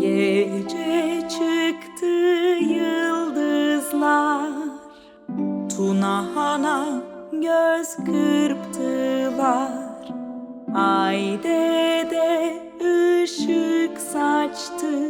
Gece çıktı yıldızlar. Tunahana göz kırptılar. Ay de ışık saçtı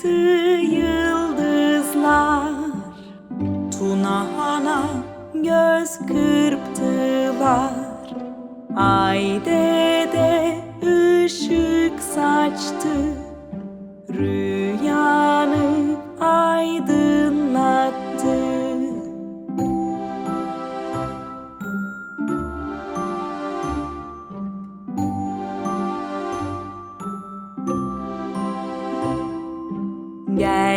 çıktı yıldızlar. Tunahana göz kırptılar. Ay de ışık saçtı. Rüyanı